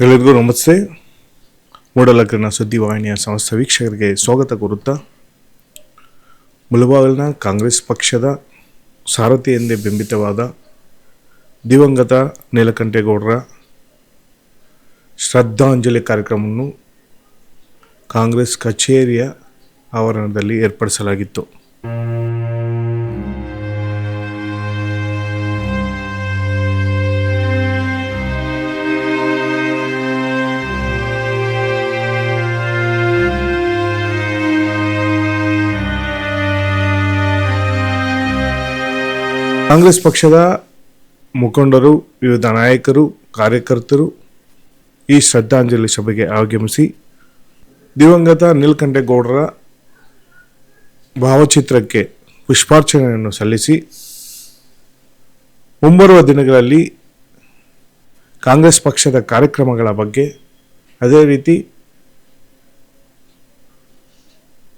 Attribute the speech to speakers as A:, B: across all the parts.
A: ಎಲ್ಲರಿಗೂ ನಮಸ್ತೆ. ಮೂಡಲಗ್ನ ಸುದ್ದಿವಾಹಿನಿಯ ಸಂಸ್ಥೆ ವೀಕ್ಷಕರಿಗೆ ಸ್ವಾಗತ ಕೋರುತ್ತಾ, ಮುಳಬಾಗಿಲಿನ ಕಾಂಗ್ರೆಸ್ ಪಕ್ಷದ ಸಾರಥಿ ಎಂದೇ ಬಿಂಬಿತವಾದ ದಿವಂಗತ ನೀಲಕಂಠೇಗೌಡರ ಶ್ರದ್ಧಾಂಜಲಿ ಕಾರ್ಯಕ್ರಮವನ್ನು ಕಾಂಗ್ರೆಸ್ ಕಚೇರಿಯ ಆವರಣದಲ್ಲಿ ಏರ್ಪಡಿಸಲಾಗಿತ್ತು. ಕಾಂಗ್ರೆಸ್ ಪಕ್ಷದ ಮುಖಂಡರು, ವಿವಿಧ ನಾಯಕರು, ಕಾರ್ಯಕರ್ತರು ಈ ಶ್ರದ್ಧಾಂಜಲಿ ಸಭೆಗೆ ಆಗಮಿಸಿ ದಿವಂಗತ ನೀಲಕಂಠೇಗೌಡರ ಭಾವಚಿತ್ರಕ್ಕೆ ಪುಷ್ಪಾರ್ಚನೆಯನ್ನು ಸಲ್ಲಿಸಿ ಮುಂಬರುವ ದಿನಗಳಲ್ಲಿ ಕಾಂಗ್ರೆಸ್ ಪಕ್ಷದ ಕಾರ್ಯಕ್ರಮಗಳ ಬಗ್ಗೆ ಅದೇ ರೀತಿ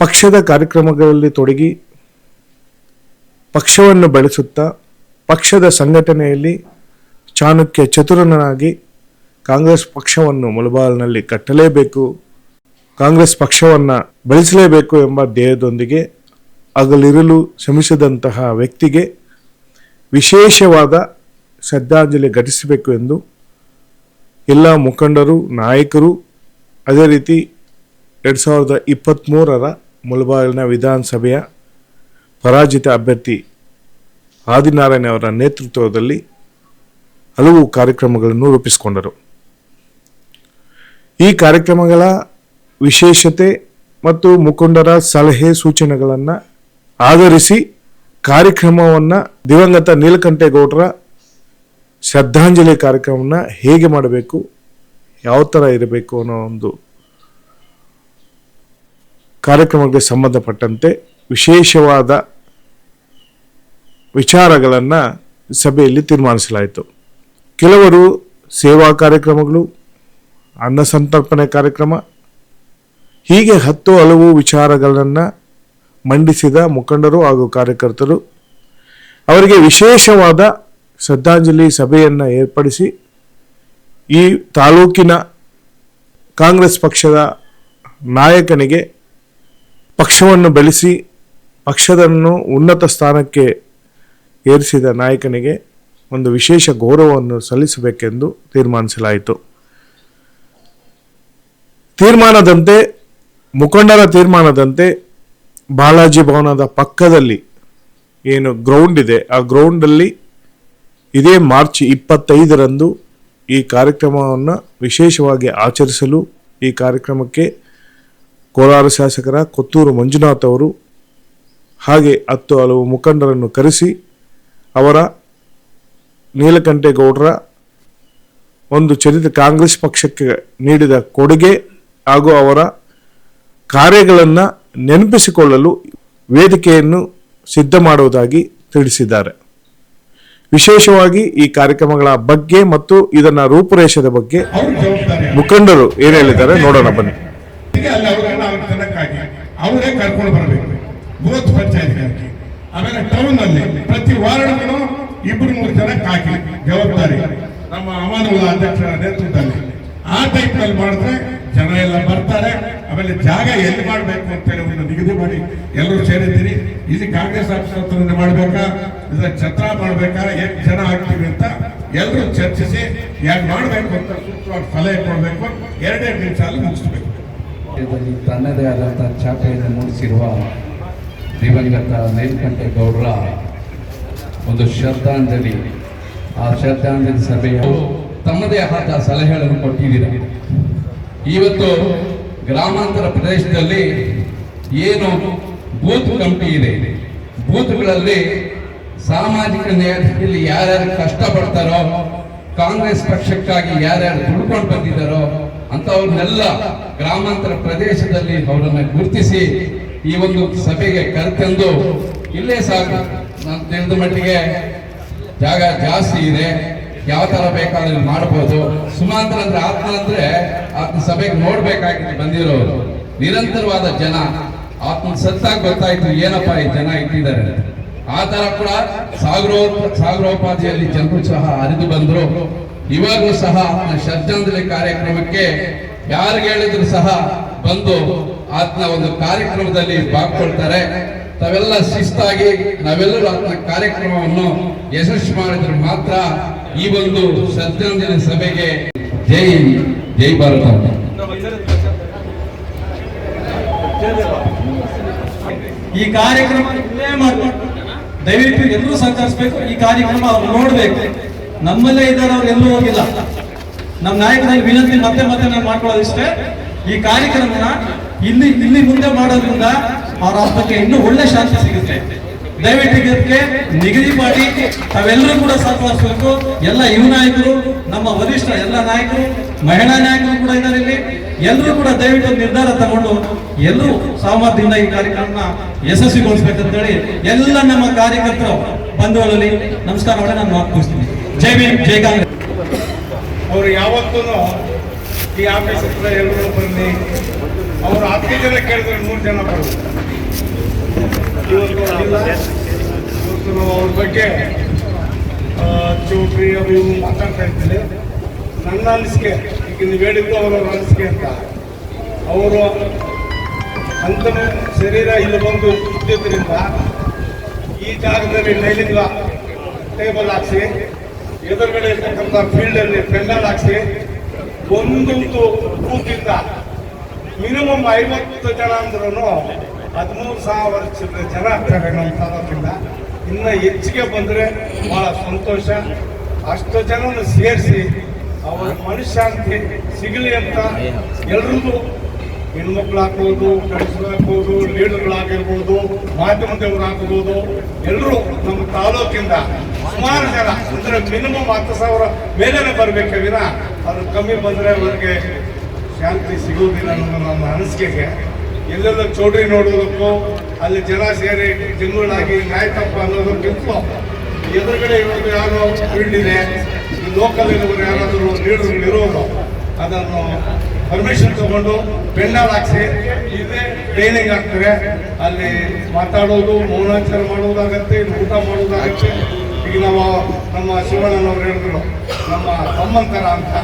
A: ಪಕ್ಷದ ಕಾರ್ಯಕ್ರಮಗಳಲ್ಲಿ ತೊಡಗಿ ಪಕ್ಷವನ್ನು ಬೆಳೆಸುತ್ತಾ ಪಕ್ಷದ ಸಂಘಟನೆಯಲ್ಲಿ ಚಾಣಕ್ಯ ಚತುರನಾಗಿ ಕಾಂಗ್ರೆಸ್ ಪಕ್ಷವನ್ನು ಮುಳಬಾಲ್ನಲ್ಲಿ ಕಟ್ಟಲೇಬೇಕು, ಕಾಂಗ್ರೆಸ್ ಪಕ್ಷವನ್ನು ಬೆಳೆಸಲೇಬೇಕು ಎಂಬ ಧ್ಯೇಯದೊಂದಿಗೆ ಆಗಲಿರಲು ಶ್ರಮಿಸಿದಂತಹ ವ್ಯಕ್ತಿಗೆ ವಿಶೇಷವಾದ ಶ್ರದ್ಧಾಂಜಲಿ ಘಟಿಸಬೇಕು ಎಂದು ಎಲ್ಲ ಮುಖಂಡರು, ನಾಯಕರು, ಅದೇ ರೀತಿ ಎರಡು ಸಾವಿರದ ಇಪ್ಪತ್ತ್ಮೂರರ ಮುಳಬಾಗಿಲಿನ ವಿಧಾನಸಭೆಯ ಪರಾಜಿತ ಅಭ್ಯರ್ಥಿ ಆದಿನಾರಾಯಣ ಅವರ ನೇತೃತ್ವದಲ್ಲಿ ಹಲವು ಕಾರ್ಯಕ್ರಮಗಳನ್ನು ರೂಪಿಸಿಕೊಂಡರು. ಈ ಕಾರ್ಯಕ್ರಮಗಳ ವಿಶೇಷತೆ ಮತ್ತು ಮುಖಂಡರ ಸಲಹೆ ಸೂಚನೆಗಳನ್ನು ಆಧರಿಸಿ ಕಾರ್ಯಕ್ರಮವನ್ನು ದಿವಂಗತ ನೀಲಕಂಠೇಗೌಡರ ಶ್ರದ್ಧಾಂಜಲಿ ಕಾರ್ಯಕ್ರಮವನ್ನು ಹೇಗೆ ಮಾಡಬೇಕು, ಯಾವ ಥರ ಇರಬೇಕು ಅನ್ನೋ ಒಂದು ಕಾರ್ಯಕ್ರಮಕ್ಕೆ ಸಂಬಂಧಪಟ್ಟಂತೆ ವಿಶೇಷವಾದ ವಿಚಾರಗಳನ್ನು ಸಭೆಯಲ್ಲಿ ತೀರ್ಮಾನಿಸಲಾಯಿತು. ಕೆಲವರು ಸೇವಾ ಕಾರ್ಯಕ್ರಮಗಳು, ಅನ್ನ ಸಂತರ್ಪಣೆ ಕಾರ್ಯಕ್ರಮ, ಹೀಗೆ ಹತ್ತು ಹಲವು ವಿಚಾರಗಳನ್ನು ಮಂಡಿಸಿದ ಮುಖಂಡರು ಹಾಗೂ ಕಾರ್ಯಕರ್ತರು ಅವರಿಗೆ ವಿಶೇಷವಾದ ಶ್ರದ್ಧಾಂಜಲಿ ಸಭೆಯನ್ನು ಏರ್ಪಡಿಸಿ, ಈ ತಾಲೂಕಿನ ಕಾಂಗ್ರೆಸ್ ಪಕ್ಷದ ನಾಯಕನಿಗೆ ಪಕ್ಷವನ್ನು ಬೆಳೆಸಿ ಪಕ್ಷದನ್ನು ಉನ್ನತ ಸ್ಥಾನಕ್ಕೆ ಏರಿಸಿದ ನಾಯಕನಿಗೆ ಒಂದು ವಿಶೇಷ ಗೌರವವನ್ನು ಸಲ್ಲಿಸಬೇಕೆಂದು ತೀರ್ಮಾನಿಸಲಾಯಿತು. ತೀರ್ಮಾನದಂತೆ, ಮುಖಂಡರ ತೀರ್ಮಾನದಂತೆ ಬಾಲಾಜಿ ಭವನದ ಪಕ್ಕದಲ್ಲಿ ಏನು ಗ್ರೌಂಡ್ ಇದೆ, ಆ ಗ್ರೌಂಡಲ್ಲಿ ಇದೇ ಮಾರ್ಚ್ ಇಪ್ಪತ್ತೈದರಂದು ಈ ಕಾರ್ಯಕ್ರಮವನ್ನು ವಿಶೇಷವಾಗಿ ಆಚರಿಸಲು ಈ ಕಾರ್ಯಕ್ರಮಕ್ಕೆ ಕೋಲಾರ ಶಾಸಕರ ಕೊತ್ತೂರು ಮಂಜುನಾಥ್ ಅವರು ಹಾಗೆ ಹತ್ತು ಹಲವು ಮುಖಂಡರನ್ನು ಕರೆಸಿ ಅವರ ನೀಲಕಂಠೇಗೌಡರ ಒಂದು ಚರಿತ್ರೆ ಕಾಂಗ್ರೆಸ್ ಪಕ್ಷಕ್ಕೆ ನೀಡಿದ ಕೊಡುಗೆ ಹಾಗೂ ಅವರ ಕಾರ್ಯಗಳನ್ನು ನೆನಪಿಸಿಕೊಳ್ಳಲು ವೇದಿಕೆಯನ್ನು ಸಿದ್ಧ ಮಾಡುವುದಾಗಿ ತಿಳಿಸಿದ್ದಾರೆ. ವಿಶೇಷವಾಗಿ ಈ ಕಾರ್ಯಕ್ರಮಗಳ ಬಗ್ಗೆ ಮತ್ತು ಇದನ್ನ ರೂಪುರೇಷದ ಬಗ್ಗೆ ಮುಖಂಡರು ಏನು ಹೇಳಿದ್ದಾರೆ ನೋಡೋಣ ಬನ್ನಿ.
B: ಅವರೇ ಕರ್ಕೊಂಡು ಬರಬೇಕು. ಬೂತ್ ಪಂಚಾಯತ್ಗಾಗಿ ಆಮೇಲೆ ಟೌನ್ ಅಲ್ಲಿ ಪ್ರತಿ ವಾರ್ಡ್ಗೂ ಇಬ್ರು ಮೂರು ಜನಕ್ಕೆ ಹಾಕಿ ಜವಾಬ್ದಾರಿ. ನಮ್ಮ ಅಮಾನುಗಳ ಅಧ್ಯಕ್ಷರ ನೇತೃತ್ವದಲ್ಲಿ. ಆ ಟೈಪ್ನಲ್ಲಿ ಮಾಡಿದ್ರೆ ಜನ ಎಲ್ಲ ಬರ್ತಾರೆ. ಆಮೇಲೆ ಜಾಗ ಎಲ್ಲಿ ಮಾಡಬೇಕು ಅಂತ ಹೇಳಿ ಒಂದು ನಿಗದಿ ಮಾಡಿ ಎಲ್ಲರೂ ಸೇರಿದ್ದೀರಿ. ಇಲ್ಲಿ ಕಾಂಗ್ರೆಸ್ ಆಫೀಸ್ ಹತ್ರ ಮಾಡಬೇಕಾ? ಇದ್ರ ಛತ್ರ ಮಾಡಬೇಕಾ? ಎಷ್ಟು ಜನ ಆಗ್ತೀವಿ ಅಂತ ಎಲ್ಲರೂ ಚರ್ಚಿಸಿ ಯಾಕೆ ಮಾಡಬೇಕು ಅಂತ ಸೂಕ್ತವಾಗಿ ಸಲಹೆ ಕೊಡಬೇಕು. ಎರಡೆರಡು ನಿಮಿಷ ಅಲ್ಲಿ ಮುಗಿಸ್ಬೇಕು.
C: ತನ್ನದೇ ಆದಂಥ ಛಾಪೆಯನ್ನು ಮೂಡಿಸಿರುವ ದಿವಂಗತ ನೀಲಕಂಠೇಗೌಡರ ಒಂದು ಶ್ರದ್ಧಾಂಜಲಿ. ಆ ಶ್ರದ್ಧಾಂಜಲಿ ಸಭೆಯ ತಮ್ಮದೇ ಆದ ಸಲಹೆಗಳನ್ನು ಕೊಟ್ಟಿದ್ದೀರಿ. ಇವತ್ತು ಗ್ರಾಮಾಂತರ ಪ್ರದೇಶದಲ್ಲಿ ಏನು ಬೂತ್ ಕಂಪಿ ಇದೆ. ಬೂತ್ಗಳಲ್ಲಿ ಸಾಮಾಜಿಕ ನ್ಯಾಯದಲ್ಲಿ ಯಾರ್ಯಾರು ಕಷ್ಟಪಡ್ತಾರೋ, ಕಾಂಗ್ರೆಸ್ ಪಕ್ಷಕ್ಕಾಗಿ ಯಾರ್ಯಾರು ದುಡ್ಕೊಂಡು ಬಂದಿದ್ದಾರೋ ಅಂತವ್ರನ್ನೆಲ್ಲ ಗ್ರಾಮಾಂತರ ಪ್ರದೇಶದಲ್ಲಿ ಅವರನ್ನು ಗುರುತಿಸಿ ಈ ಒಂದು ಸಭೆಗೆ ಕರೆತಂದು ಇಲ್ಲೇ ಸಾಕು. ನಾನು ತಿಳಿದ ಮಟ್ಟಿಗೆ ಜಾಗ ಜಾಸ್ತಿ ಇದೆ. ಯಾವ ತರ ಬೇಕಾದ್ರೆ ಮಾಡ್ಬೋದು. ಸುಮಾಂತರ ಅಂದ್ರೆ ಆತ್ಮ ಅಂದ್ರೆ ಆತ್ಮ ಸಭೆಗೆ ನೋಡ್ಬೇಕಾಗಿದೆ ಬಂದಿರೋರು. ನಿರಂತರವಾದ ಜನ. ಆತ್ಮ ಸತ್ತಾಗ ಗೊತ್ತಾಯ್ತು ಏನಪ್ಪ ಈ ಜನ ಇಟ್ಟಿದ್ದಾರೆ. ಆ ತರ ಕೂಡ ಸಾಗರೋ ಸಾಗರೋಪಾದಿಯಲ್ಲಿ ಜನರು ಸಹ ಹರಿದು ಬಂದ್ರು. ಇವಾಗಲೂ ಸಹ ಶ್ರದ್ಧಾಂಜಲಿ ಕಾರ್ಯಕ್ರಮಕ್ಕೆ ಯಾರಿಗೆ ಹೇಳಿದ್ರು ಸಹ ಬಂದು ಆತನ ಒಂದು ಕಾರ್ಯಕ್ರಮದಲ್ಲಿ ಭಾಗಕೊಳ್ತಾರೆ. ತಾವೆಲ್ಲ ಶಿಸ್ತಾಗಿ ನಾವೆಲ್ಲರೂ ಆತನ ಕಾರ್ಯಕ್ರಮವನ್ನು ಯಶಸ್ವಿ ಮಾಡಿದ್ರೆ ಮಾತ್ರ ಈ ಒಂದು ಸತ್ಯಂಜನ ಸಭೆಗೆ ಜೈ ಜೈ ಭಾರತ.
D: ಈ ಕಾರ್ಯಕ್ರಮ ದಯವಿಟ್ಟು ಎಲ್ಲರೂ ಸಹಕರಿಸಬೇಕು. ಈ ಕಾರ್ಯಕ್ರಮ ಅವ್ರು ನೋಡ್ಬೇಕು. ನಮ್ಮಲ್ಲೇ ಇದ್ದಾರೆ ಅವ್ರು ಎಲ್ಲೂ ಹೋಗಿಲ್ಲ. ನಮ್ಮ ನಾಯಕರಾಗಿ ವಿನಂತಿ ಮತ್ತೆ ಮತ್ತೆ ನಾನು ಮಾಡ್ಕೊಳ್ಳೋದಿಷ್ಟೇ. ಈ ಕಾರ್ಯಕ್ರಮನ ಇಲ್ಲಿ ಇಲ್ಲಿ ಮುಂದೆ ಮಾಡೋದ್ರಿಂದ ಆ ರಾಷ್ಟ್ರಕ್ಕೆ ಇನ್ನೂ ಒಳ್ಳೆ ಶಾಂತಿ ಸಿಗುತ್ತೆ. ದಯವಿಟ್ಟು ಇದಕ್ಕೆ ನಿಗದಿ ಮಾಡಿ, ತಾವೆಲ್ಲರೂ ಕೂಡ ಸಹಕರಿಸಬೇಕು. ಎಲ್ಲ ಯುವ ನಾಯಕರು, ನಮ್ಮ ವರಿಷ್ಠ ಎಲ್ಲ ನಾಯಕರು, ಮಹಿಳಾ ನಾಯಕರು ಕೂಡ ಇದ್ದಾರೆ ಇಲ್ಲಿ. ಎಲ್ಲರೂ ಕೂಡ ದಯವಿಟ್ಟು ನಿರ್ಧಾರ ತಗೊಂಡು ಎಲ್ಲರೂ ಸಾಮರ್ಥ್ಯದಿಂದ ಈ ಕಾರ್ಯಕ್ರಮನ ಯಶಸ್ವಿಗೊಳಿಸ್ಬೇಕಂತೇಳಿ ಎಲ್ಲ ನಮ್ಮ ಕಾರ್ಯಕರ್ತರು ಬಂಧುಗಳಲ್ಲಿ ನಮಸ್ಕಾರ ಮಾಡಿ ನಾನು ಮಾತು ಜೈ ಭೀಮ್, ಜೈ ಕಾಂಗ್ರೆಸ್.
B: ಅವರು ಯಾವತ್ತೂ ಈ ಆಫೀಸ್ ಹತ್ರ ಎಲ್ಲರೂ ಬನ್ನಿ. ಅವರು ಹತ್ತು ಜನ ಕೇಳಿದ್ರೆ ಮೂರು ಜನ. ನಾವು ಅವ್ರ ಬಗ್ಗೆ ಚೌಟ್ರಿ ಅವರು ಇವರು ಮಾತಾಡ್ತಾ ಇದ್ದೀನಿ ನನ್ನ ಅನಿಸಿಕೆ, ಈಗ ನೀವು ಹೇಳಿದ್ದು ಅವರ ಅನಿಸಿಕೆ ಅಂತ. ಅವರು ಅಂತ ಶರೀರ ಇಲ್ಲಿ ಬಂದು ಇದ್ದಿದ್ದರಿಂದ ಈ ಜಾಗದಲ್ಲಿ ನೈಲಿಂಗ ಟೇಬಲ್ ಹಾಕ್ಸಿ, ಎದುರುಗಡೆ ಇರ್ತಕ್ಕಂಥ ಫೀಲ್ಡಲ್ಲಿ ಪೆಂಡಲ್ ಹಾಕ್ಸಿ ಒಂದೊಂದು ಬೂತಿಂದ ಮಿನಿಮಮ್ ಐವತ್ತು ಜನ ಅಂದ್ರೂ ಹದಿಮೂರು ಸಾವಿರ ಜನ ಆಗ್ತಾರೆ ನಮ್ಮ ತಾಲೂಕಿಂದ ಇನ್ನು ಹೆಚ್ಚಿಗೆ ಬಂದರೆ ಭಾಳ ಸಂತೋಷ. ಅಷ್ಟು ಜನನ ಸೇರಿಸಿ ಅವರ ಮನಃಶಾಂತಿ ಸಿಗಲಿ ಅಂತ ಎಲ್ರಿಗೂ ಹೆಣ್ಮಕ್ಳಾಗ್ಬೋದು ಹಾಕ್ಬೋದು ಲೀಡರ್ಗಳಾಗಿರ್ಬೋದು ಮಾಧ್ಯಮದವ್ರು ಹಾಕ್ಬೋದು ಎಲ್ಲರೂ ನಮ್ಮ ತಾಲೂಕಿಂದ ಸುಮಾರು ಜನ, ಅಂದರೆ ಮಿನಿಮಮ್ ಹತ್ತು ಸಾವಿರ ಮೇಲೆ ಬರಬೇಕೆ ಅದು ಕಮ್ಮಿ ಬಂದರೆ ಅವ್ರಿಗೆ ಶಾಂತಿ ಸಿಗೋದಿಲ್ಲ ಅನ್ನೋ ನನ್ನ ಅನಿಸಿಕೆಗೆ. ಎಲ್ಲೆಲ್ಲ ಚೌಡ್ರಿ ನೋಡೋದಕ್ಕೂ ಅಲ್ಲಿ ಜನ ಸೇರಿ ಜಂಗುಳಾಗಿ ನಾಯ್ತಪ್ಪ ಅನ್ನೋದಕ್ಕಿಂತ ಎದುರುಗಡೆ ಇರೋದು ಯಾರೋ ಫೀಲ್ಡ್ ಇದೆ ಈ ಲೋಕಲ್ ಇರೋರು ಯಾರಾದರೂ ಲೀಡರ್ ಇರೋದು ಅದನ್ನು ಪರ್ಮಿಷನ್ ತಗೊಂಡು ಪೆಂಡಾಲ್ ಹಾಕ್ಸಿ ಇದೇ ಟ್ರೈನಿಂಗ್ ಆಗ್ತಾರೆ ಅಲ್ಲಿ ಮಾತಾಡೋದು, ಮೌನಾಚಾರ ಮಾಡೋದಾಗತ್ತೆ ಊಟ ಮಾಡೋದಾಗತ್ತೆ. ಈಗ ನಾವು ನಮ್ಮ ಶಿವಣ್ಣನವ್ರು ಹೇಳಿದ್ರು, ನಮ್ಮ ತಮ್ಮಂತರ ಅಂತ.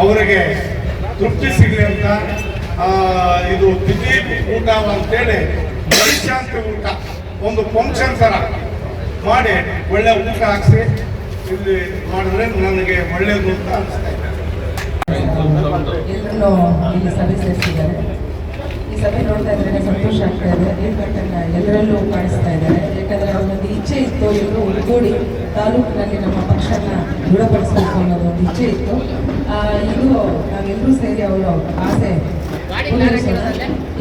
B: ಅವರಿಗೆ ತೃಪ್ತಿ ಸಿಗಲಿ ಅಂತ ಇದು ತಿಥಿ ಊಟ ಅಂತೇಳಿ ಮನಶಾಂತಿ ಊಟ, ಒಂದು ಫಂಕ್ಷನ್ ಥರ ಮಾಡಿ ಒಳ್ಳೆ ಊಟ ಹಾಕ್ಸಿ ಇಲ್ಲಿ ಮಾಡಿದ್ರೆ ನನಗೆ ಒಳ್ಳೆಯದು ಅಂತ ಅನಿಸ್ತಾ ಇದೆ.
E: ಎಲ್ಲರೂ ಇಲ್ಲಿ ಈ ಸಭೆ ನೋಡ್ತಾ ಇದ್ರೆ ಸಂತೋಷ ಆಗ್ತಾ ಇದೆ. ಎಲ್ಲರಲ್ಲೂ ಕಾಣಿಸ್ತಾ ಇದ್ದಾರೆ. ಯಾಕಂದ್ರೆ ಅವರೊಂದು ಇಚ್ಛೆ ಇತ್ತು ಎಲ್ಲರೂ ಒಗ್ಗೂಡಿ ತಾಲೂಕಿನಲ್ಲಿ ನಮ್ಮ ಪಕ್ಷನ ದೃಢಪಡಿಸಬೇಕು ಅನ್ನೋದು ಒಂದು ಇಚ್ಛೆ ಇತ್ತು. ಇದು ನಾವೆಲ್ಲರೂ ಸೇರಿ ಅವರು ಆಸೆ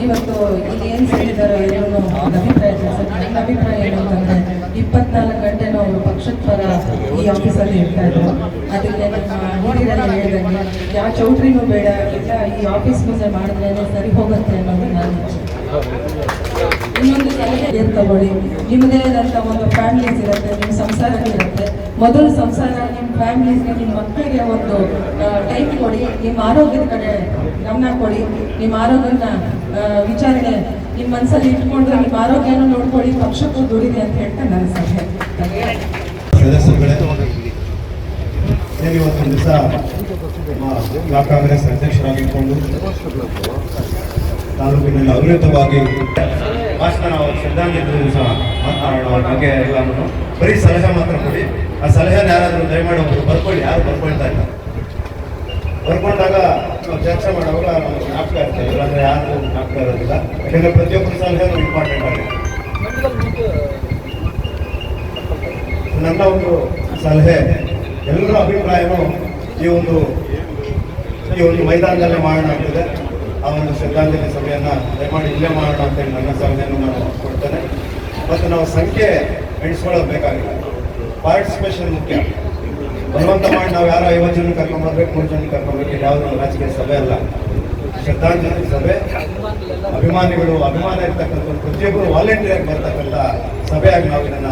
E: ಇವತ್ತು ಇಲ್ಲಿ ಏನು ಸೇರಿದಾರೋ ಏನೋ ಅಭಿಪ್ರಾಯ ನನ್ನ ಅಭಿಪ್ರಾಯ ಏನು ಅಂತಂದ್ರೆ, ಇಪ್ಪತ್ನಾಲ್ಕು ಗಂಟೆನೂ ಅವರು ಪಕ್ಷದ ಪರ ಈ ಆಫೀಸಲ್ಲಿ ಇರ್ತಾ ಇದ್ರು. ಅದಕ್ಕೆ ನಮ್ಮ ಹೇಳಿದಂಗೆ, ಯಾವ ಚೌಟ್ರಿನೂ ಬೇಡ, ಇಲ್ಲ, ಈ ಆಫೀಸ್ ಮುಂದೆ ಮಾಡಿದ್ರೆ ಸರಿ ಹೋಗುತ್ತೆ ಅನ್ನೋದು ನಾನು ಇನ್ನೊಂದು ಸಲಹೆ ತಗೊಳ್ಳಿ? ನಿಮ್ಮದೇ ಆದಂಥ ಒಂದು ಫ್ಯಾಮಿಲೀಸ್ ಇರುತ್ತೆ ನಿಮ್ಮ ಸಂಸಾರ ಇರುತ್ತೆ. ಮೊದಲು ಸಂಸಾರ ನಿಮ್ಮ ಫ್ಯಾಮಿಲೀಸ್ಗೆ ನಿಮ್ಮ ಮಕ್ಕಳಿಗೆ ಒಂದು ಟೈಮ್ ಕೊಡಿ. ನಿಮ್ಮ ಆರೋಗ್ಯದ ಕಡೆ ಗಮನ ಕೊಡಿ. ನಿಮ್ಮ ಆರೋಗ್ಯನ ವಿಚಾರಣೆ ನಿಮ್ಮ ಮನಸ್ಸಲ್ಲಿ ಇಟ್ಕೊಂಡ್ರೆ ನಿಮ್ಮ ಆರೋಗ್ಯನೂ ನೋಡ್ಕೊಳ್ಳಿ, ಪಕ್ಷಕ್ಕೂ ದೂರಿದೆ ಅಂತ ಹೇಳ್ತಾ ನನ್ನ ಸಲಹೆ
F: ಕಾಂಗ್ರೆಸ್ ಅಧ್ಯಕ್ಷರಾಗಿಕೊಂಡು ತಾಲೂಕಿನಲ್ಲಿ ಅವಿರತವಾಗಿ ಭಾಷಣ ನಾವು ಶ್ರದ್ಧಾಂಜಲಿ ಸಹ ಮಾತನಾಡೋಣ ಹಾಗೆ ಎಲ್ಲಾನು ಬರೀ ಸಲಹೆ ಮಾತ್ರ ಕೊಡಿ. ಆ ಸಲಹೆನ ಯಾರಾದರೂ ದಯಮಾಡಿ ಒಬ್ಬರು ಬರ್ಕೊಳ್ಳಿ. ಯಾರು ಬರ್ಕೊಳ್ತಾ ಇಲ್ಲ. ಬರ್ಕೊಂಡಾಗ ಚರ್ಚೆ ಮಾಡುವಾಗ ನಾವು ಜ್ಞಾಪಕ ಇರ್ತದೆ ಇಲ್ಲಾಂದ್ರೆ ಯಾರು ಜ್ಞಾಪಕ ಇರೋದಿಲ್ಲ. ಯಾಕಂದ್ರೆ ಪ್ರತಿಯೊಬ್ಬರು ಸಲಹೆನೂ ಇಂಪಾರ್ಟೆಂಟ್ ಆಗಿದೆ. ನನ್ನ ಒಂದು ಸಲಹೆ ಎಲ್ಲರ ಅಭಿಪ್ರಾಯನೂ ಈ ಒಂದು ಈ ಒಂದು ಮೈದಾನದಲ್ಲೇ ಮಾಡೋಣ ಆಗ್ತದೆ. ಆ ಒಂದು ಶ್ರದ್ಧಾಂಜಲಿ ಸಭೆಯನ್ನ ದಯಮಾಡಿ ಇಲ್ಲೇ ಮಾಡೋಣ ಅಂತ ಹೇಳಿ ನನ್ನ ಸಲಹೆಯನ್ನು ನಾನು ಕೊಡ್ತೇನೆ ಮತ್ತು ನಾವು ಸಂಖ್ಯೆ ಎಣಿಸ್ಕೊಳ್ಳೋದು ಪಾರ್ಟಿಸಿಪೇಷನ್ ಮುಖ್ಯ. ಬಲವಂತ ಮಾಡಿ ನಾವು ಯಾರೋ ಐವತ್ತು ಜನ ಕರ್ಕೊಂಡ್ಬರ್ಬೇಕು ಮೂರು ಜನ ಕರ್ಕೊಂಡ್ಬೇಕು ಯಾವುದೋ ರಾಜಕೀಯ ಸಭೆ ಅಲ್ಲ. ಶ್ರದ್ಧಾಂಜಲಿ ಸಭೆ. ಅಭಿಮಾನಿಗಳು, ಅಭಿಮಾನ ಇರ್ತಕ್ಕಂಥ ಪ್ರತಿಯೊಬ್ಬರು ವಾಲಂಟಿಯರ್ ಬರ್ತಕ್ಕಂಥ ಸಭೆಯಾಗಿ ನಾವು ಇದನ್ನ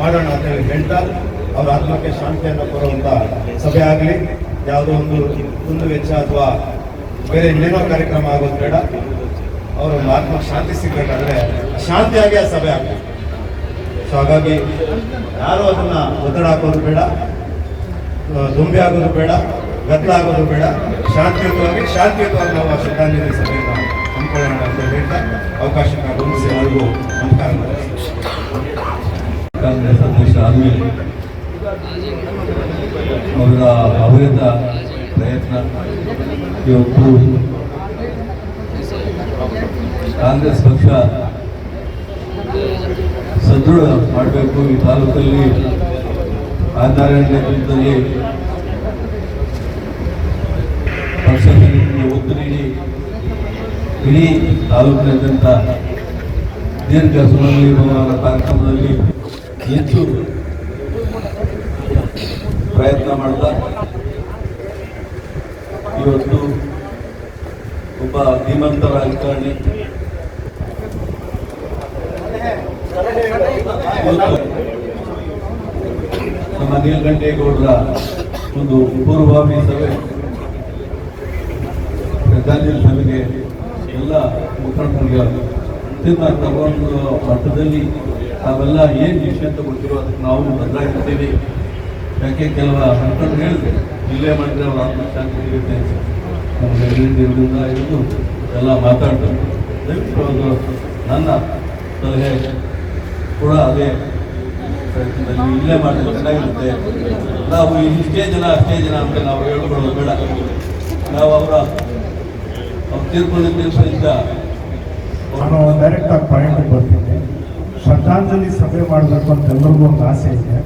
F: ಮಾಡೋಣ ಅಂತ ಹೇಳಿ ಹೇಳ್ತಾ, ಅವರ ಆತ್ಮಕ್ಕೆ ಶಾಂತಿಯನ್ನು ಕೊಡುವಂಥ ಸಭೆ ಆಗಲಿ ಯಾವುದೋ ಒಂದು ಒಂದು ವೆಚ್ಚ ಅಥವಾ ಬೇರೆ ಇನ್ನೇನೋ ಕಾರ್ಯಕ್ರಮ ಆಗೋದು ಬೇಡ. ಅವರ ಆತ್ಮ ಶಾಂತಿ ಸಿಗ್ಬೇಕಾದ್ರೆ ಶಾಂತಿಯಾಗಿ ಆ ಸಭೆ ಆಗ್ತದೆ ಸೊ ಹಾಗಾಗಿ ಯಾರು ಅದನ್ನ ಒತ್ತಡ ಹಾಕೋದು ಬೇಡ. ದುಂಬಿ ಆಗೋದು ಬೇಡ. ಗದ್ದಲ ಆಗೋದು ಬೇಡ. ಶಾಂತಿಯುತವಾಗಿ ಶಾಂತಿಯುತವಾಗಿ ನಾವು ಆ ಶ್ರದ್ಧಾಂಜಲಿ ಸಭೆಯನ್ನು ಹಮ್ಮಿಕೊಳ್ಳೋಣ ಅಂತ ಹೇಳ್ತಾ ಅವಕಾಶಕ್ಕೆ ಗಮನಿಸಿ ಎಲ್ಲರಿಗೂ
G: ಆದಮೇಲೆ ಅವರ ಅವಿರತ ಪ್ರಯತ್ನ ಇವತ್ತು ಕಾಂಗ್ರೆಸ್ ಪಕ್ಷ ಸದೃಢ ಮಾಡಬೇಕು ಈ ತಾಲೂಕಲ್ಲಿ. ಆಧಾರ ನೇತೃತ್ವದಲ್ಲಿ ಪಕ್ಷದ ಒತ್ತು ನೀಡಿ ಇಡೀ ತಾಲೂಕಿನಾದ್ಯಂತ ದೀರ್ಘ ಸುಮಂಗಲಿಭವನ ಕಾರ್ಯಕ್ರಮದಲ್ಲಿ ಹೆಚ್ಚು ಪ್ರಯತ್ನ ಮಾಡ್ತಾ ಇವತ್ತು ಒಬ್ಬ ಧೀಮಂತ ರಾಜಕಾರಣಿ ನಮ್ಮ ನೀಲಕಂಠೇಗೌಡರ ಒಂದು ಪೂರ್ವಭಾವಿ ಸಭೆ. ಪ್ರಧಾನಿ ಸಭೆಗೆ ಎಲ್ಲ ಮುಖಂಡರಿಗೆ ಅಂತಿಮ ತಗೊಂಡು ಮಟ್ಟದಲ್ಲಿ ತಾವೆಲ್ಲ ಏನು ವಿಷಯ ಅಂತ ಗೊತ್ತಿರೋ ಅದಕ್ಕೆ ನಾವು ಬದಲಾಯಿಸ್ತೀವಿ. ಯಾಕೆ ಕೆಲವ ಮುಖಂಡರು ಹೇಳಿದೆ. ಇಲ್ಲೇ ಮಾಡಿದ್ರೆ ಅವ್ರ ಆತ್ಮಶಾಂತಿ ಸಿಗುತ್ತೆ ನಮ್ಮ ನಮಗೆ ದೇವರಿಂದ ಹಿಡಿದು ಎಲ್ಲ ಮಾತಾಡ್ತಾರೆ. ದಯವಿಟ್ಟು ನನ್ನ ಸಲಹೆ ಕೂಡ ಅದೇ ಪ್ರಯತ್ನದಲ್ಲಿ ಇಲ್ಲೇ ಮಾಡಿದ್ರೆ ಚೆನ್ನಾಗಿರುತ್ತೆ. ನಾವು ಇಷ್ಟೇ ಜನ, ಅಷ್ಟೇ ಜನ ಅಂತ ನಾವು ಹೇಳ್ಕೊಳ್ಳೋದು ಬೇಡ. ನಾವು ಅವರ, ಅವ್ರು ತೀರ್ಪು ಸಹಿತ
H: ನಾನು ಡೈರೆಕ್ಟ್ ಆಗಿ ಪಾಯಿಂಟ್ ಬರ್ತೀನಿ. ಶ್ರದ್ಧಾಂಜಲಿ ಸಭೆ ಮಾಡಬೇಕು ಅಂತ ಎಲ್ಲರಿಗೂ ಒಂದು ಆಸೆ ಇದೆ.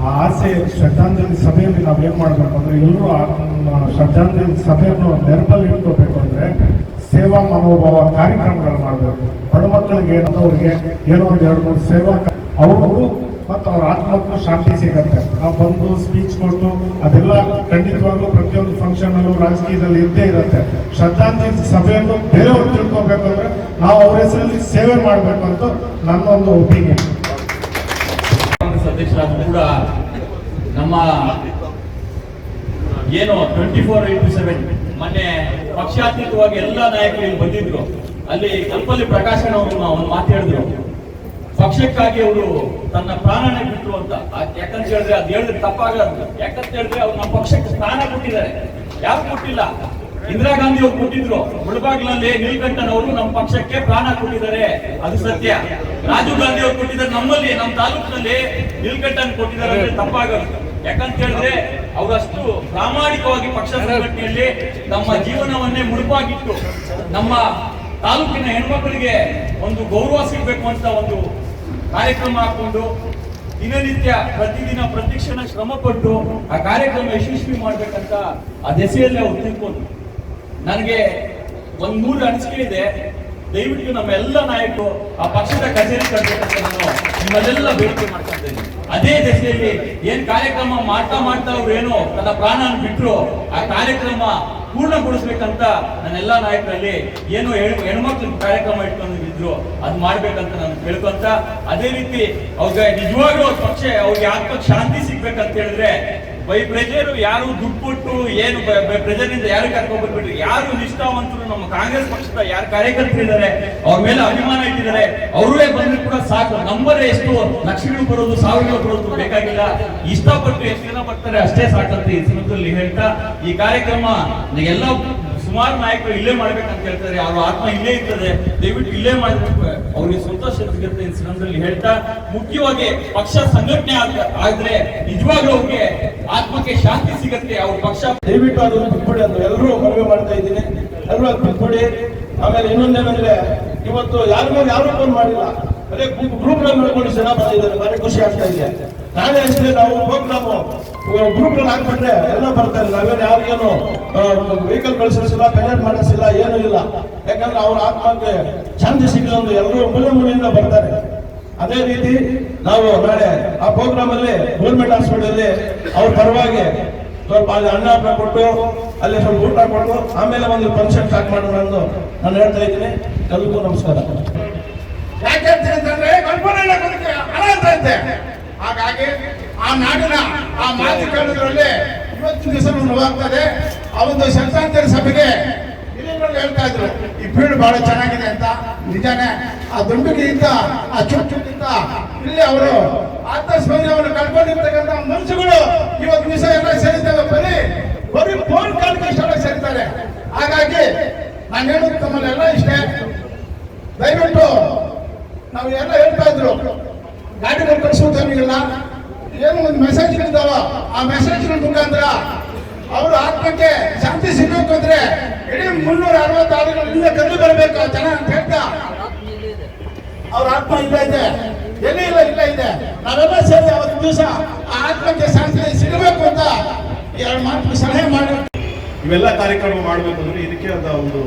H: ಆ ಆಸೆ ಶ್ರದ್ಧಾಂಜಲಿ ಸಭೆಯಲ್ಲಿ ನಾವು ಏನು ಮಾಡಬೇಕು ಅಂದ್ರೆ ಎಲ್ಲರೂ ಆ ಶ್ರದ್ಧಾಂಜಲಿ ಸಭೆಯನ್ನು ನೆರಪಲ್ಲಿ ಇಟ್ಕೋಬೇಕು ಅಂದರೆ ಸೇವಾ ಮನೋಭಾವ ಕಾರ್ಯಕ್ರಮಗಳು ಮಾಡಬೇಕು. ಬಡ ಮಕ್ಕಳಿಗೆ ಅವ್ರಿಗೆ ಏನೋ ಒಂದು ಎರಡು ಮೂರು ಸೇವಾ ಅವರು ಮತ್ತು ಅವ್ರ ಆತ್ಮಕ್ಕೂ ಶಾಂತಿ ಸಿಗತ್ತೆ. ನಾವು ಬಂದು ಸ್ಪೀಚ್ ಕೊಟ್ಟು ಅದೆಲ್ಲ ಖಂಡಿತವಾಗ್ಲೂ ಪ್ರತಿಯೊಂದು ಫಂಕ್ಷನ್ ಅಲ್ಲೂ ರಾಜಕೀಯದಲ್ಲಿ ಇದ್ದೇ ಇರುತ್ತೆ. ಶ್ರದ್ಧಾಂಜಲಿ ಸಭೆಯನ್ನು ಬೇರೆಯವ್ರು ತಿಳ್ಕೊಬೇಕು ಅಂದ್ರೆ ನಾವು ಅವ್ರ ಹೆಸರಲ್ಲಿ ಸೇವೆ ಮಾಡಬೇಕು ಅಂತ ನನ್ನ ಒಂದು ಒಪಿನಿಯನ್
I: ಕಾಂಗ್ರೆಸ್ ಅಧ್ಯಕ್ಷರಾದ್ರು ಕೂಡ ನಮ್ಮ ಏನು ಟ್ವೆಂಟಿ ಫೋರ್ ಇಂಟು ಸೆವೆನ್ ಮೊನ್ನೆ ಪಕ್ಷಾತೀತವಾಗಿ ಎಲ್ಲ ನಾಯಕರು ಇಲ್ಲಿ ಬಂದಿದ್ರು. ಅಲ್ಲಿ ಕಲ್ಪಲ್ಲಿ ಪ್ರಕಾಶನ ಅವರು ಒಂದು ಮಾತಾಡಿದ್ರು ಪಕ್ಷಕ್ಕಾಗಿ ಅವರು ತನ್ನ ಪ್ರಾಣ ಬಿಟ್ಟರು ಅಂತ. ಯಾಕಂತ ಹೇಳಿದ್ರೆ ಅದು ಹೇಳಿದ್ರೆ ತಪ್ಪಾಗ ಯಾಕಂತ ಹೇಳಿದ್ರೆ ಅವ್ರು ನಮ್ಮ ಪಕ್ಷಕ್ಕೆ ಸ್ಥಾನ ಕೊಟ್ಟಿದ್ದಾರೆ. ಯಾರು ಕೊಟ್ಟಿಲ್ಲ? ಇಂದಿರಾ ಗಾಂಧಿ ಅವರು ಕೊಟ್ಟಿದ್ರು. ಮುಳಬಾಗ್ಲಲ್ಲಿ ನೀಲಕಂಠನ್ ಅವರು ನಮ್ಮ ಪಕ್ಷಕ್ಕೆ ಪ್ರಾಣ ಕೊಟ್ಟಿದ್ದಾರೆ. ಅದು ಸತ್ಯ. ರಾಜೀವ್ ಗಾಂಧಿ ಅವರು ಕೊಟ್ಟಿದ್ದಾರೆ ನಮ್ಮಲ್ಲಿ, ನಮ್ಮ ತಾಲೂಕಿನಲ್ಲಿ ನೀಲಕಂಠನ್ ಕೊಟ್ಟಿದ್ದಾರೆ ಅಂದ್ರೆ ತಪ್ಪಾಗಲ್ಲ ಯಾಕಂತ ಹೇಳಿದ್ರೆ ಅವರಷ್ಟು ಪ್ರಾಮಾಣಿಕವಾಗಿ ಪಕ್ಷ ಸಂಘಟನೆಯಲ್ಲಿ ನಮ್ಮ ಜೀವನವನ್ನೇ ಮುಳುಪಾಗಿಟ್ಟು ನಮ್ಮ ತಾಲೂಕಿನ ಹೆಣ್ಮಕ್ಳಿಗೆ ಒಂದು ಗೌರವ ಸಿಗಬೇಕು ಅಂತ ಒಂದು ಕಾರ್ಯಕ್ರಮ ಹಾಕೊಂಡು ದಿನನಿತ್ಯ ಪ್ರತಿದಿನ ಪ್ರತಿಕ್ಷಣ ಶ್ರಮ ಪಟ್ಟು ಆ ಕಾರ್ಯಕ್ರಮ ಯಶಸ್ವಿ ಮಾಡ್ಬೇಕಂತ ಆ ದೆಸೆಯಲ್ಲೇ ಅವ್ರು ತಿಳ್ಕೊಂಡು ನನಗೆ ಒಂದ್ ಮೂರು ಅನಿಸಿಕೆ ಇದೆ ದಯವಿಟ್ಟು ನಮ್ಮೆಲ್ಲ ನಾಯಕರು ಆ ಪಕ್ಷದ ಕಚೇರಿ ಕಟ್ಟಬೇಕಂತ ನಾನು ನಿಮ್ಮಲ್ಲೆಲ್ಲ ಬೇಡಿಕೆ ಇದ್ದೀನಿ. ಅದೇ ದಶೆಯಲ್ಲಿ ಏನ್ ಕಾರ್ಯಕ್ರಮ ಮಾಡ್ತಾ ಮಾಡ್ತಾ ಅವ್ರು ಏನೋ ತನ್ನ ಪ್ರಾಣ ಬಿಟ್ಟರು ಆ ಕಾರ್ಯಕ್ರಮ ಪೂರ್ಣಗೊಳಿಸ್ಬೇಕಂತ ನನ್ನೆಲ್ಲ ನಾಯಕರಲ್ಲಿ ಏನೋ ಹೆಣ್, ಹೆಣ್ಮಕ್ಳು ಕಾರ್ಯಕ್ರಮ ಇಟ್ಕೊಂಡಿದ್ರು ಅದು ಮಾಡ್ಬೇಕಂತ ನಾನು ಕೇಳ್ಕೊಂತ, ಅದೇ ರೀತಿ ಅವ್ರಿಗೆ ನಿಜವಾಗ್ಲೂ ಅವ್ರ ಪಕ್ಷ, ಅವ್ರಿಗೆ ಆತ್ಮಕ್ಕೆ ಶಾಂತಿ ಸಿಗ್ಬೇಕಂತ ಹೇಳಿದ್ರೆ ಬೈ ಪ್ರಜೆರು ಯಾರು ದುಡ್ಡು ಕೊಟ್ಟು ಏನು ಪ್ರಜೆನಿಂದ ಯಾರು ಕರ್ಕೊಂಡ್ ಬಂದ್ಬಿಟ್ರಿ? ಯಾರು ನಿಷ್ಠಾವಂತರು? ನಮ್ಮ ಕಾಂಗ್ರೆಸ್ ಪಕ್ಷದ ಯಾರು ಕಾರ್ಯಕರ್ತರು ಇದ್ದಾರೆ? ಅವ್ರ ಮೇಲೆ ಅಭಿಮಾನ ಇಟ್ಟಿದ್ದಾರೆ. ಅವರೇ ಬಂದ್ರು ಕೂಡ ಸಾಕು. ನಂಬರ್ ಎಷ್ಟು? ಲಕ್ಷಗಳು ಬರೋದು, ಸಾವಿರಗಳು ಬರೋದು ಬೇಕಾಗಿಲ್ಲ. ಇಷ್ಟಪಟ್ಟು ಎಷ್ಟು ಜನ ಬರ್ತಾರೆ ಅಷ್ಟೇ ಸಾಕಂತೆ ಈ ಸಂದರ್ಭದಲ್ಲಿ ಹೇಳ್ತಾ, ಈ ಕಾರ್ಯಕ್ರಮ ಎಲ್ಲ ಸುಮಾರು ನಾಯಕರು ಇಲ್ಲೇ ಮಾಡ್ಬೇಕಂತ ಹೇಳ್ತಾರೆ. ಅವ್ರ ಆತ್ಮ ಇಲ್ಲೇ ಇರ್ತದೆ. ದಯವಿಟ್ಟು ಇಲ್ಲೇ ಮಾಡಬೇಕು. ಅವ್ರಿಗೆ ಸಂತೋಷ ಸಿಗುತ್ತೆ ಈ ಸಂದರ್ಭದಲ್ಲಿ ಹೇಳ್ತಾ, ಮುಖ್ಯವಾಗಿ ಪಕ್ಷ ಸಂಘಟನೆ ಆದ್ರೆ ನಿಜವಾಗ್ಲೂ ಅವ್ರಿಗೆ ಆತ್ಮಕ್ಕೆ ಶಾಂತಿ ಸಿಗುತ್ತೆ, ಅವ್ರ ಪಕ್ಷ
J: ದಯವಿಟ್ಟು ಅದನ್ನು ಬಿಟ್ಬಿಡಿ ಅಂತ ಎಲ್ಲರೂ ಮನವಿ ಮಾಡ್ತಾ ಇದ್ದೀನಿ. ಎಲ್ಲರೂ ಅದು ಬಿಟ್ಬಿಡಿ ಆಮೇಲೆ ಇನ್ನೊಂದೇನಂದ್ರೆ ಇವತ್ತು ಯಾರಿಗೂ ಯಾರು ಫೋನ್ ಮಾಡಿಲ್ಲ. ಅದೇ ಗ್ರೂಪ್ನಲ್ಲಿ ನೋಡ್ಕೊಂಡು ಜನ ಬಂದಿದ್ದಾರೆ. ಭಾರಿ ಖುಷಿ ಆಗ್ತಾ ಇದೆ. ನಾನೇ ಅಷ್ಟೇ, ನಾವು ಪ್ರೋಗ್ರಾಮ್ ಗ್ರೂಪ್ನಲ್ಲಿ ಹಾಕ್ಬಿಟ್ರೆ ಎಲ್ಲ ಬರ್ತಾರೆ. ನಾವೇನು ಯಾರಿಗೇನು ವೆಹಿಕಲ್ ಕಳಿಸಿಲ್ಲ ಪೇಮೆಂಟ್ ಮಾಡಿಸಿಲ್ಲ ಏನೂ ಇಲ್ಲ. ಯಾಕಂದ್ರೆ ಅವ್ರ ಆತ್ಮಕ್ಕೆ ಶಾಂತಿ ಸಿಗಲ್ಲ ಎಲ್ಲರೂ ಮೂಲೆ ಮೂಲೆಯಿಂದ ಬರ್ತಾರೆ. ಅದೇ ರೀತಿ ನಾವು ನಾಳೆ ಆ ಪ್ರೋಗ್ರಾಮ್ ಅಲ್ಲಿ ಗೌರ್ಮೆಂಟ್ ಹಾಸ್ಪಿಟಲ್ ಅವ್ರ ಪರವಾಗಿ ಸ್ವಲ್ಪ ಅಲ್ಲಿ ಅನ್ನ ಹಪ್ಳ ಕೊಟ್ಟು, ಅಲ್ಲಿ ಸ್ವಲ್ಪ ಊಟ ಕೊಟ್ಟು, ಆಮೇಲೆ ಒಂದು ಫಂಕ್ಷನ್ ಸ್ಟಾರ್ಟ್ ಮಾಡೋಣ ಎಂದು ನಾನು ಹೇಳ್ತಾ ಇದ್ದೀನಿ. ಎಲ್ಲರಿಗೂ ನಮಸ್ಕಾರ.
K: ಯಾಕೆ ಹೇಳ್ತೀನಿ ಅಂತಂದ್ರೆ ಕಲ್ಪನೆ ಅಂತ ಐತೆ ಹಾಗಾಗಿ ಆ ನಾಡಿನ ಆ ಮಾತು ಕೇಳೋದ್ರಲ್ಲಿ ಇವತ್ತಿನ ದಿವಸ ನೋವಾಗ್ತದೆ ಆ ಒಂದು ಶ್ರದ್ಧಾಂಜಲಿ ಸಭೆಗೆ ಹಿರಿಯರು ಹೇಳ್ತಾ ಇದ್ರು, ಈ ಫೀಲ್ಡ್ ಬಹಳ ಚೆನ್ನಾಗಿದೆ ಅಂತ. ನಿಜಾನೇ, ಆ ದುಂಡುಗಿಂತ ಆ ಚುಟ್ ಚುಟ್ಟಿಂದ ಇಲ್ಲಿ ಅವರು ಆತ್ಮಸ್ಥೈರ್ಯವನ್ನು ಕಳ್ಕೊಂಡಿರ್ತಕ್ಕಂಥ ಮನುಷ್ಯಗಳು ಇವತ್ತು ವಿಷಯ ಎಲ್ಲ ಸೇರಿದ್ದಾವೆ. ಬರೀ ಬರೀ ಫೋನ್ ಕಾಲ್ಗೆ ಇಷ್ಟೆಲ್ಲ ಸೇರ್ತಾರೆ ಹಾಗಾಗಿ ನಾನು ಹೇಳೋದು ತಮ್ಮಲ್ಲೆಲ್ಲ ಇಷ್ಟೇ ದಯವಿಟ್ಟು ನಾವು ಎಲ್ಲ ಹೇಳ್ತಾ ಇದ್ರು ಗಾಡಿಗಳು ಕಳಿಸುವುದಿಲ್ಲ ಏನೋ ಒಂದು ಮೆಸೇಜ್ಗಳಿದ್ದಾವ ಆ ಮೆಸೇಜ್ಗಳ ಮುಖಾಂತರ ಅವ್ರ ಆತ್ಮಕ್ಕೆ ಶಾಂತಿ ಸಿಗಬೇಕು ಅಂದ್ರೆ ಇಡೀ ಮುನ್ನೂರ ಅರವತ್ತು ಹಿಂದೆ ಕದ್ದು ಬರಬೇಕು ಆ ಜನ ಅಂತ ಹೇಳ್ತಾ? ಅವ್ರ ಆತ್ಮ ಇಲ್ಲ ಇದೆ. ಎಲ್ಲಿ ಇಲ್ಲ ಇಲ್ಲ ಇದೆ. ನಾವೆಲ್ಲ ಸೇರಿ ಅವತ್ತು ದಿವಸ ಆ ಆತ್ಮಕ್ಕೆ ಶಾಂತಿ ಸಿಗಬೇಕು ಅಂತ ಎರಡು ಮಾತು ಸಲಹೆ ಮಾಡಿ
F: ಇವೆಲ್ಲ ಕಾರ್ಯಕ್ರಮ ಮಾಡಬೇಕು ಅಂದ್ರೆ ಇದಕ್ಕೆ ಆದ ಒಂದು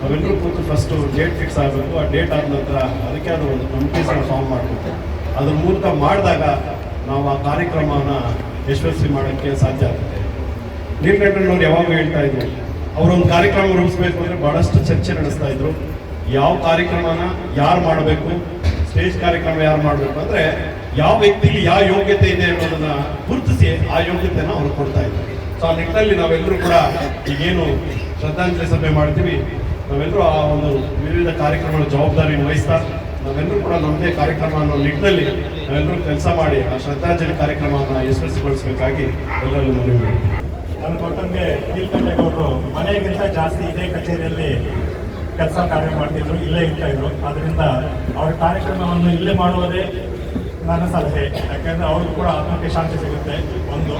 F: ನಾವೆಲ್ಲರೂ ಕೂತು ಫಸ್ಟ್ ಡೇಟ್ ಫಿಕ್ಸ್ ಆಗಬೇಕು. ಆ ಡೇಟ್ ಆದ ನಂತರ ಅದಕ್ಕೆ ಆದ ಒಂದು ಕಮಿಟೀಸ್ನ ಫಾರ್ಮ್ ಮಾಡಬೇಕು ಅದ್ರ ಮೂಲಕ ಮಾಡಿದಾಗ ನಾವು ಆ ಕಾರ್ಯಕ್ರಮನ ಯಶಸ್ವಿ ಮಾಡೋಕ್ಕೆ ಸಾಧ್ಯ ಆಗುತ್ತೆ ನೀಲಕಂಠನವ್ರು ಯಾವಾಗ ಹೇಳ್ತಾ ಇದ್ರು? ಅವರೊಂದು ಕಾರ್ಯಕ್ರಮ ರೂಪಿಸಬೇಕು ಅಂದರೆ ಬಹಳಷ್ಟು ಚರ್ಚೆ ನಡೆಸ್ತಾ ಇದ್ರು. ಯಾವ ಕಾರ್ಯಕ್ರಮನ ಯಾರು ಮಾಡಬೇಕು, ಸ್ಟೇಜ್ ಕಾರ್ಯಕ್ರಮ ಯಾರು ಮಾಡಬೇಕು ಅಂದ್ರೆ ಯಾವ ವ್ಯಕ್ತಿಗೆ ಯಾವ ಯೋಗ್ಯತೆ ಇದೆ ಅನ್ನೋದನ್ನ ಗುರುತಿಸಿ ಆ ಯೋಗ್ಯತೆಯನ್ನು ಅವ್ರು ಕೊಡ್ತಾ ಇದ್ರು. ಸೊ ಆ ನಿಟ್ಟಿನಲ್ಲಿ ನಾವೆಲ್ಲರೂ ಕೂಡ ಈಗೇನು ಶ್ರದ್ಧಾಂಜಲಿ ಸಭೆ ಮಾಡ್ತೀವಿ. ನಾವೆಲ್ಲರೂ ಆ ಒಂದು ವಿವಿಧ ಕಾರ್ಯಕ್ರಮಗಳ ಜವಾಬ್ದಾರಿಯನ್ನು ವಹಿಸ್ತಾ ನಾವೆಲ್ಲರೂ ಕೂಡ ನಮ್ಮದೇ ಕಾರ್ಯಕ್ರಮ ಅನ್ನೋ ನಿಟ್ಟಿನಲ್ಲಿ ನಾವೆಲ್ಲರೂ ಕೆಲಸ ಮಾಡಿ ಆ ಶ್ರದ್ಧಾಂಜಲಿ ಕಾರ್ಯಕ್ರಮವನ್ನು ಯಶಸ್ವಿಗೊಳಿಸಬೇಕಾಗಿ ಎಲ್ಲರಲ್ಲೂ ಮನವಿ ಮಾಡ್ತೀವಿ.
L: ನಾನು ಕೊಟ್ಟಂಗೆ ಕೀಳ್ಕಂಡೇಗೌಡರು ಮನೆಗಿಂತ ಜಾಸ್ತಿ ಇದೇ ಕಚೇರಿಯಲ್ಲಿ ಕೆಲಸ ಕಾರ್ಯ ಮಾಡ್ತಿದ್ರು, ಇಲ್ಲೇ ಇರ್ತಾ ಇದ್ರು. ಅದರಿಂದ ಅವ್ರ ಕಾರ್ಯಕ್ರಮವನ್ನು ಇಲ್ಲೇ ಮಾಡುವುದೇ ನನ್ನ ಸಲಹೆ. ಯಾಕೆಂದ್ರೆ ಅವ್ರಿಗೂ ಕೂಡ ಆತ್ಮಕ್ಕೆ ಶಾಂತಿ ಸಿಗುತ್ತೆ ಒಂದು.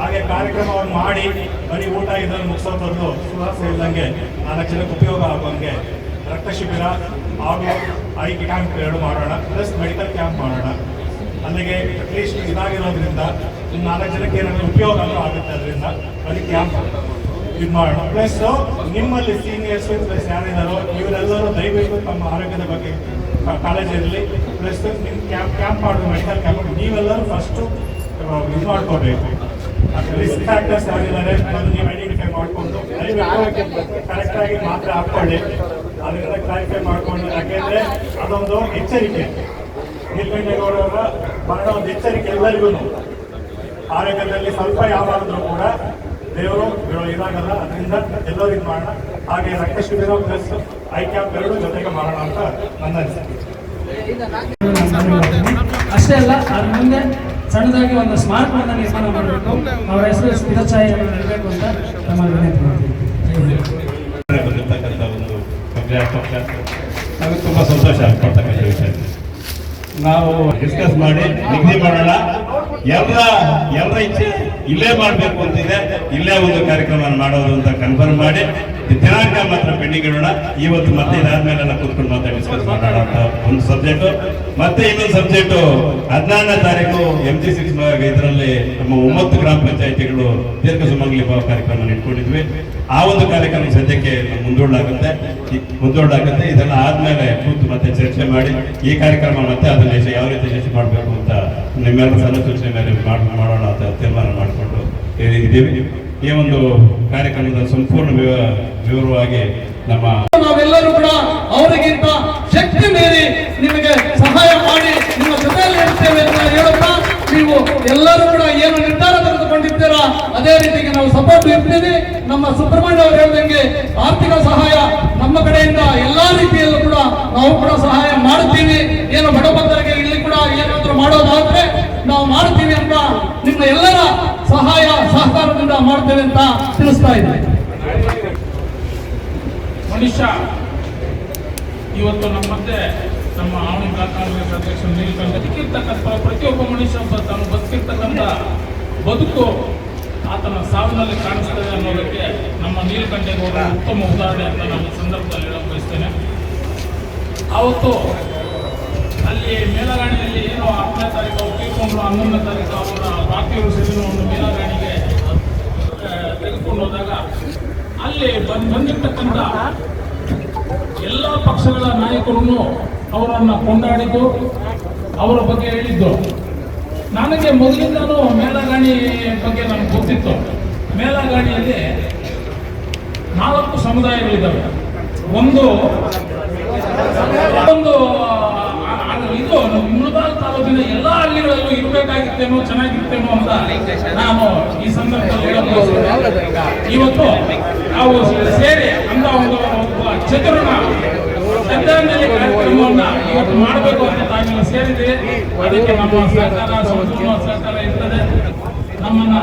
L: ಹಾಗೆ ಕಾರ್ಯಕ್ರಮವನ್ನು ಮಾಡಿ ಬರೀ ಊಟ ಇದನ್ನು ಮುಗಿಸೋ ಬದಲು ಸುವಾಸ ಇಲ್ದಂಗೆ ನಾಲ್ಕು ಜನಕ್ಕೆ ಉಪಯೋಗ ಆಗುವಂಗೆ ರಕ್ತ ಶಿಬಿರ ಹಾಗೂ ಐ ಕ್ಯಾಂಪ್ ಎರಡು ಮಾಡೋಣ, ಪ್ಲಸ್ ಮೆಡಿಕಲ್ ಕ್ಯಾಂಪ್ ಮಾಡೋಣ. ಅಲ್ಲಿಗೆ ಅಟ್ಲೀಸ್ಟ್ ಇದಾಗಿರೋದ್ರಿಂದ ಇನ್ನು ನಾಲ್ಕು ಜನಕ್ಕೆ ಏನಾದರೂ ಉಪಯೋಗ ಆಗುತ್ತೆ ಅದರಿಂದ ಅದಕ್ಕೆ ಕ್ಯಾಂಪ್ ಇದು ಮಾಡೋಣ. ಪ್ಲಸ್ ನಿಮ್ಮಲ್ಲಿ ಸೀನಿಯರ್ಸ್ ಪ್ಲಸ್ ಯಾರಿದ್ದಾರೋ ಇವರೆಲ್ಲರೂ ದಯವಿಟ್ಟು ತಮ್ಮ ಆರೋಗ್ಯದ ಬಗ್ಗೆ ಕಾಲೇಜಲ್ಲಿ ಪ್ಲಸ್ ನಿಮ್ಮ ಕ್ಯಾಂಪ್ ಕ್ಯಾಂಪ್ ಮಾಡೋ ಮೆಡಿಕಲ್ ಕ್ಯಾಂಪ್ ನೀವೆಲ್ಲರೂ ಫಸ್ಟು ಇದು ಮಾಡ್ಕೋಬೇಕು. ರಿಸ್ಕ್ ಫ್ಯಾಕ್ಟರ್ಸ್ ಯಾರಿದ್ದಾರೆ, ಅದನ್ನು ನೀವು ಐಡೆಂಟಿಫೈ ಮಾಡಿಕೊಂಡು ಕರೆಕ್ಟಾಗಿ ಮಾತ್ರ ಹಾಕ್ಕೊಳ್ಳಿ. ಅದರಿಂದ ಕ್ಲಾರಿಫೈ ಮಾಡಿಕೊಂಡು, ಯಾಕೆಂದರೆ ಅದೊಂದು ಎಚ್ಚರಿಕೆ. ನೀಲಕಂಠೇಗೌಡರ ಬಹಳ ಒಂದು ಎಚ್ಚರಿಕೆ ಎಲ್ಲರಿಗೂ ಆರೋಗ್ಯದಲ್ಲಿ ಸ್ವಲ್ಪ ಯಾವಾಗಲೂ ಕೂಡ ದೇವರು ಇದಾಗಲ್ಲ ಅದರಿಂದ ಎಲ್ಲರೂ ಇದು ಮಾಡೋಣ. ಹಾಗೆ ರಕ್ತ ಶಿಬಿರ ಪ್ಲಸ್ ಐ ಕ್ಯಾಂಪ್ ಎರಡು ಜೊತೆಗೆ ಮಾಡೋಣ ಅಂತ ನನ್ನ ಅನಿಸಿಕೆ.
M: ಅಷ್ಟೇ ಅಲ್ಲ ಅದ್ರ ಮುಂದೆ ಸಣ್ಣದಾಗಿ ಒಂದು ಸ್ಮಾರಕ ನಿರ್ಮಾಣ ಮಾಡಬೇಕು. ಅವರ ಹೆಸರು ಇರಬೇಕು ಅಂತ ವಿನಂತಿ
F: ಬಂದಿರ್ತಕ್ಕಂಥ ಒಂದು ನಮಗೆ ತುಂಬ ಸಂತೋಷ ಆಗ್ತಕ್ಕಂಥ ವಿಷಯ. ನಾವು ಡಿಸ್ಕಸ್ ಮಾಡಿ ನಿಗದಿ ಮಾಡೋಣ. ಎಲ್ಲರ ಎಲ್ಲರ ಇಚ್ಛೆ ಇಲ್ಲೇ ಮಾಡಬೇಕು ಅಂತಿದೆ ಇಲ್ಲೇ ಒಂದು ಕಾರ್ಯಕ್ರಮ ಮಾಡೋದು ಅಂತ ಕನ್ಫರ್ಮ್ ಮಾಡಿ. ದಿನಾಂಕ ಮಾತ್ರ ಪೆಂಡಿಂಗ್ ಇಡೋಣ ಇವತ್ತು ಮತ್ತೆ ಇದಾದ್ಮೇಲೆ ಎಲ್ಲ ಕೂತ್ಕೊಂಡು ಮಾತ್ರ ಡಿಸ್ಕಸ್ ಅಂತ ಒಂದು ಸಬ್ಜೆಕ್ಟ್ ಮತ್ತೆ ಇನ್ನೊಂದು ಸಬ್ಜೆಕ್ಟ್ ಹದಿನಾರನೇ ತಾರೀಕು ಎಂ ಜಿ ಸಿಕ್ಸ್ ಇದರಲ್ಲಿ ನಮ್ಮ ಒಂಬತ್ತು ಗ್ರಾಮ ಪಂಚಾಯತಿಗಳು ದೀರ್ಘ ಸುಮಂಗಲಿ ಭಾವ ಕಾರ್ಯಕ್ರಮ ಇಟ್ಕೊಂಡಿದ್ವಿ. ಆ ಒಂದು ಕಾರ್ಯಕ್ರಮ ಸದ್ಯಕ್ಕೆ ಮುಂದೂಡಲಾಗುತ್ತೆ ಮುಂದೂಡಲಾಗುತ್ತೆ ಇದೆಲ್ಲ ಆದ್ಮೇಲೆ ಕೂತು ಮತ್ತೆ ಚರ್ಚೆ ಮಾಡಿ ಈ ಕಾರ್ಯಕ್ರಮ ಮತ್ತೆ ಅದನ್ನ ಯಾವ ರೀತಿ ಯಶಸ್ವಿ ಮಾಡಬೇಕು ಅಂತ ನಿಮ್ಮೆಲ್ಲರ ಸಲಹೆ ಸೂಚನೆ ಮೇಲೆ ಮಾಡ್- ಮಾಡೋಣ ಅಂತ ತೀರ್ಮಾನ ಮಾಡಿಕೊಂಡು ಇದ್ದೀವಿ ಈ ಒಂದು ಕಾರ್ಯಕ್ರಮದ ಸಂಪೂರ್ಣ ವಿವ- ವಿವರವಾಗಿ ನಮ್ಮ
N: ನಾವೆಲ್ಲರೂ ಕೂಡ ಅವರಿಗಿಂತ ಶಕ್ತಿ ಮೀರಿ ನಿಮಗೆ ಸಹಾಯ ಮಾಡಿ ನಿಮ್ಮ ಜೊತೆಯಲ್ಲಿ ಇರ್ತೇವೆ ಅಂತ ಹೇಳುತ್ತಾ, ನೀವು ಎಲ್ಲರೂ ಕೂಡ ಏನು ನಿರ್ಧಾರ ತೆಗೆದುಕೊಂಡಿದ್ದೀರಾ ಅದೇ ರೀತಿಗೆ ನಾವು ಸಪೋರ್ಟ್ ಇರ್ತೀವಿ. ನಮ್ಮ ಸುಬ್ರಹ್ಮಣ್ಯ ಅವರು ಹೇಳಿದಂಗೆ ಆರ್ಥಿಕ ಸಹಾಯ ನಮ್ಮ ಕಡೆಯಿಂದ ಎಲ್ಲಾ ರೀತಿಯಲ್ಲೂ ಕೂಡ ನಾವು ಕೂಡ ಸಹಾಯ ಮಾಡುತ್ತೀವಿ. ಏನು ಬಡಬಗ್ಗರಿಗೆ ಇಲ್ಲಿ ಕೂಡ ಏನಾದರೂ ಮಾಡೋದಾದ್ರೆ ನಾವು ಮಾಡ್ತೀವಿ ಅಂತ ನಿಮ್ಮ ಎಲ್ಲರ ಸಹಾಯ ಸಹಕಾರದಿಂದ ಮಾಡ್ತೇವೆ ಅಂತ ತಿಳಿಸ್ತಾ ಇದೆ.
O: ಮನುಷ್ಯ, ಇವತ್ತು ನಮ್ಮಂತೆ ನಮ್ಮ ಆವಣಿ ಕಾಂಗ್ರೆಸ್ ಅಧ್ಯಕ್ಷ ನೀಲಕಂಠ ಪ್ರತಿಯೊಬ್ಬ ಮನುಷ್ಯ ತಾನು ಬದುಕಿರ್ತಕ್ಕಂಥ ಬದುಕು ಆತನ ಸಾವಿನಲ್ಲಿ ಕಾಣಿಸ್ತದೆ ಅನ್ನೋದಕ್ಕೆ ನಮ್ಮ ನೀಲಕಂಠೇಗೌಡರ ಉತ್ತಮ ಉದಾಹರಣೆ ಅಂತ ನಾನು ಸಂದರ್ಭದಲ್ಲಿ ಹೇಳಕ್ ಬಯಸ್ತೇನೆ. ಆವತ್ತು ಅಲ್ಲಿ ಮೇಲಗಾಣಿಯಲ್ಲಿ ಏನೋ ಹತ್ತನೇ ತಾರೀಕು ಅವ್ರು ತೀರ್ಕೊಂಡ್ರು ಹನ್ನೊಂದನೇ ತಾರೀಕು ಅವರ ಪಾರ್ಥಿವ ಶರೀರವನ್ನು ಮೇಲಗಾಣಿಗೆ ತೆಗೆದುಕೊಂಡು ಹೋದಾಗ ಅಲ್ಲಿ ಬಂದ್ ಬಂದಿರ್ತಕ್ಕಂಥ ಎಲ್ಲ ಪಕ್ಷಗಳ ನಾಯಕರನ್ನು ಅವರನ್ನ ಕೊಂಡಾಡಿದ್ದು, ಅವರ ಬಗ್ಗೆ ಹೇಳಿದ್ದು. ನನಗೆ ಮೊದಲಿಂದನೂ ಮೇಲಗಾಣಿ ಬಗ್ಗೆ ನನಗೆ ಗೊತ್ತಿತ್ತು. ಮೇಲಗಾಣಿಯಲ್ಲಿ ನಾಲ್ಕು ಸಮುದಾಯಗಳಿದ್ದಾವೆ. ಒಂದು ಒಂದು ಇದು ಮುಳಬಾಲ್ ತಾಲೂಕಿನ ಎಲ್ಲ ಹಳ್ಳಿಗಳಲ್ಲೂ ಇರಬೇಕಾಗಿತ್ತೇನೋ ಚೆನ್ನಾಗಿತ್ತೇನೋ ಅಂತ ನಾನು ಈ ಸಂದರ್ಭದಲ್ಲಿ. ಇವತ್ತು ನಾವು ಸೇರಿ ಅಂತ ಒಂದು ಚತುರನ ಶ್ರದ್ಧಾಂಜಲಿ ಕಾರ್ಯಕ್ರಮವನ್ನ ಇವತ್ತು ಮಾಡಬೇಕು ಅಂತ ತಾವೆಲ್ಲ ಸೇರಿದೆ ಅದಕ್ಕೆ ನಮ್ಮ ಸರ್ಕಾರ ಸಂಪೂರ್ಣ ಸರ್ಕಾರ ಇರ್ತದೆ. ನಮ್ಮನ್ನ